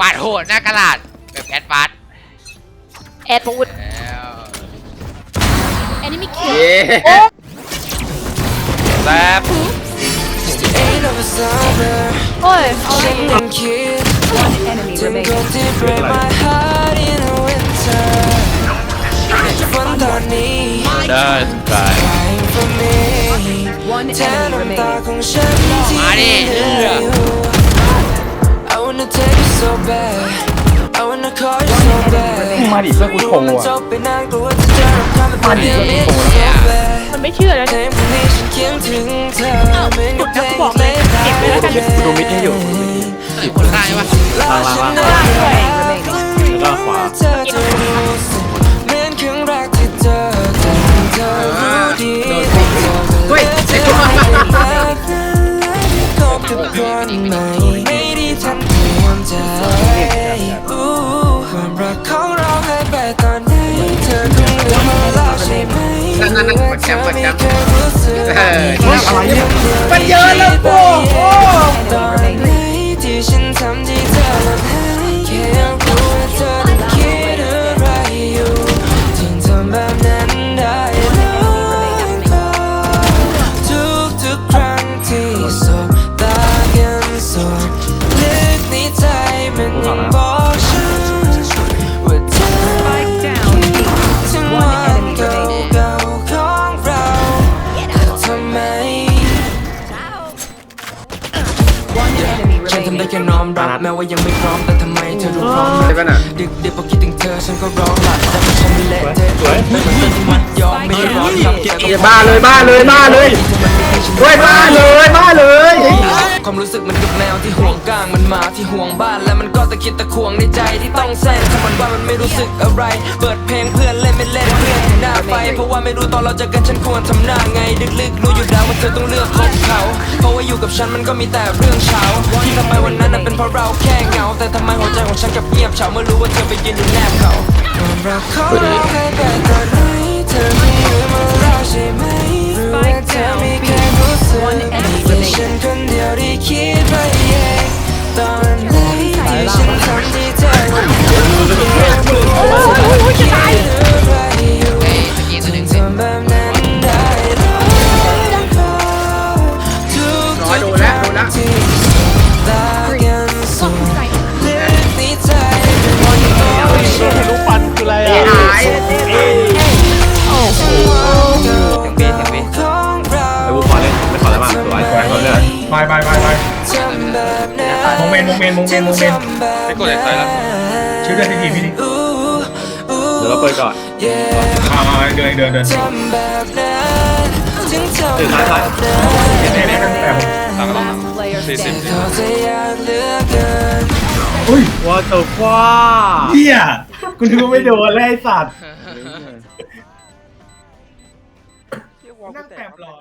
ปาดโหดหน้ากระดาษแบบแอดฟาสแอดพูดแล้ว enemy kill เย้แซ่บโอ้ยเอาเลย One enemy remaining. ได้กาย One enemy remaining. มาดิเพื่อนกูโชว์มันอะจบไปนานกลัวจะเจอเราทำให้เป็นเรื่องนี้ so bad มันไม่เชื่อแล้วเพลงพวกนี้ฉันเขียนถึงเธอเหมือนกับเพลงเล่นได้ดูมิดให้อยู่เฮ้ยคนข้างใช่ปะล่างล่างล่างล่างด้วยแล้วก็ขวาเธอจะรู้สึกเหมือนครั้งแรกที่เจอแต่เธอรู้ดีว่าเธอเฮ้ยไอ้ตัวรักนั้นและที่คบกับคนใหม่ไม่ได้ทันเตรียม ใจอู้ความรักของเราให้ไปตอนไหนเธอคงลืมมาแล้วใช่ไหมนั่นนั่นนั่นกดแชมป์กดแชมป์เออมันเยอะแล้วโมันยังบอกฉันว่าเธอถึงวันเก่าๆของเราแต่ทำไม One enemy ฉันทำได้ remaining. แค่น้อมรับแม้ว่ายังไม่พร้อมแต่ทำไมเธอดูพร้อมใช่ปะน่ะดึกเดี๋ยวพอคิดถึงเธอฉันก็ร้องหลับแต่ฉันไม่เละเทะไม่เหมือนตอที่มันยอมไม่ได้ร้อนทำเกี่ยวกับเย้บ้าเลยบ้าเลยบ้าเลยเฮ้ยบ้าเลยบ้าเลย ความรู้สึกมันกับแมวที่ห่วงก้างมันหมาที่ห่วงบ้าน แล้วมันก็ตะคิดตะควงในใจที่ต้องแซงถ้ามันว่ามันไม่รู้สึกอะไร เปิดเพลงเพื่อนเล่นไม่เล่นเพื่อนหน้าไฟเพราะว่าไม่รู้ตอนเราเจอกันฉันควรทำหน้าไงลึกๆรู้อยู่แล้วว่าเธอต้องเลือกคบเขาเพราะว่าอยู่กับฉันมันก็มีแต่เรื่องเช้าที่ทำไมวันนั้นน่ะเป็นเพราะเราแค่เหงา แต่ทำไมหัวใจของฉันกับเงียบเฉาเมื่อรู้ว่าเธอไปยืนอยู่แนบเขาความรักของเราให้ไปตอน ไปไปไปไปทำแบบนั้นโมเมนต์โมเมนต์โมเมนต์โมเมนไม่กดเลยใส่แล้วชื่อเดือนที่ทีพี่ดิเดี๋ยวเราเปิดก่อน yeah มามามาเดินเดินเดินตื่นสายบสายนั้นเนี่นี่ยเนี่ยแต่ผมตามกันลอง Player สี่สิบอุ้ยว่าเตอร์ฟ้าเฮียคุณถือว่าไม่โดนเลยไอ้สัตว์นั่งแตบหลอ